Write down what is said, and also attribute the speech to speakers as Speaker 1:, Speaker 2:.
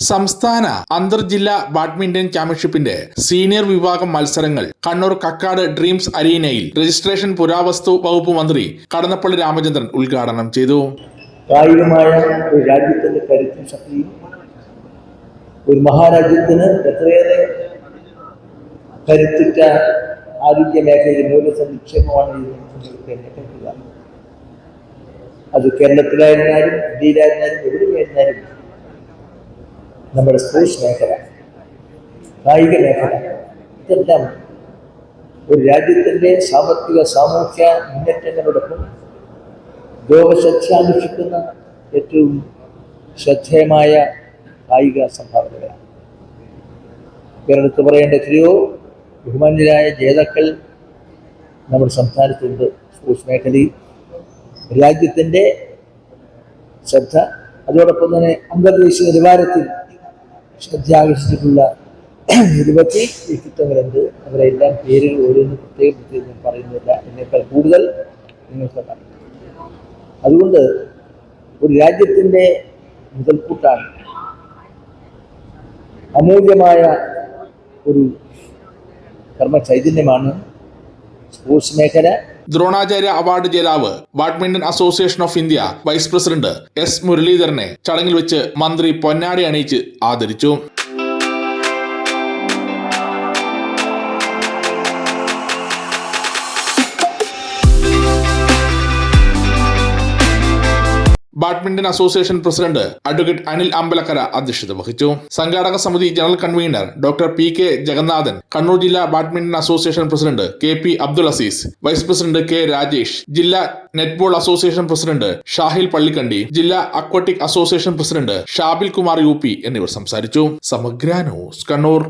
Speaker 1: സംസ്ഥാന അന്തർ അന്തർജില്ലാ ബാഡ്മിന്റൺ ചാമ്പ്യൻഷിപ്പിന്റെ സീനിയർ വിഭാഗം മത്സരങ്ങൾ കണ്ണൂർ കക്കാട് ഡ്രീംസ് അരീനയിൽ രജിസ്ട്രേഷൻ പുരാവസ്തു വകുപ്പ് മന്ത്രി കടന്നപ്പള്ളി രാമചന്ദ്രൻ ഉദ്ഘാടനം ചെയ്തു.
Speaker 2: കായികമായ ഒരു രാജ്യത്തിന്റെ കരുത്തും ശക്തിയും ഒരു മഹാരാജ്യത്തിന് എത്രയേറെ കരുത്തുറ്റ ആരോഗ്യ മേഖലയിൽ നേട്ടപ്പെടുക അത് കേരളത്തിലായിരുന്നാലും ഇന്ത്യയിലായിരുന്നാലും എവിടെയായിരുന്നാലും നമ്മുടെ സ്പോർട്സ് മേഖല കായിക മേഖല ഇതെല്ലാം ഒരു രാജ്യത്തിന്റെ സാമ്പത്തിക സാമൂഹ്യ മുന്നേറ്റങ്ങളോടൊപ്പം ലോകശ്രദ്ധാന്വേഷിക്കുന്ന ഏറ്റവും ശ്രദ്ധേയമായ കായിക സംഭാവനകളാണ്. കേരളത്തിൽ പറയേണ്ട എത്രയോ ബഹുമാന്യരായ ജേതാക്കൾ നമ്മുടെ സംസ്ഥാനത്തുണ്ട്. സ്പോർട്സ് മേഖലയിൽ രാജ്യത്തിന്റെ ശ്രദ്ധ അതോടൊപ്പം തന്നെ അന്തർദേശീയ നിലവാരത്തിൽ ശ്രദ്ധ ആകർഷിച്ചിട്ടുള്ള നിരവധി വ്യക്തിത്വങ്ങളുണ്ട് അവരെല്ലാം പേരുകൾ ഓരോന്ന് പ്രത്യേകം പ്രത്യേകം ഞാൻ പറയുന്നില്ല. എന്നേക്കാൾ കൂടുതൽ നിങ്ങൾക്ക് അതുകൊണ്ട് ഒരു രാജ്യത്തിന്റെ മുതൽക്കൂട്ടാണ് അമൂല്യമായ ഒരു കർമ്മ ചൈതന്യമാണ് സ്പോർട്സ് മേഖല.
Speaker 1: ദ്രോണാചാര്യ അവാർഡ് ജേതാവ് badminton association of India vice president S മുരളീധരനെ ചടങ്ങിൽ വെച്ച് മന്ത്രി പൊന്നാടി അണിയിച്ച് ആദരിച്ചു. Badminton association president advocate Anil Ambalakkara അധ്യക്ഷത വഹിച്ചു. സംഘാടക സമിതി general convener doctor P K Jagannathan Kannur ജില്ലാ badminton association president K P Abdul Aziz vice president K Rajesh ജില്ലാ netball association president Shahil Pallikandi ജില്ലാ aquatic association president Shabil Kumar U P എന്നിവർ സംസാരിച്ചു. സമഗ്ര ന്യൂസ് കണ്ണൂർ.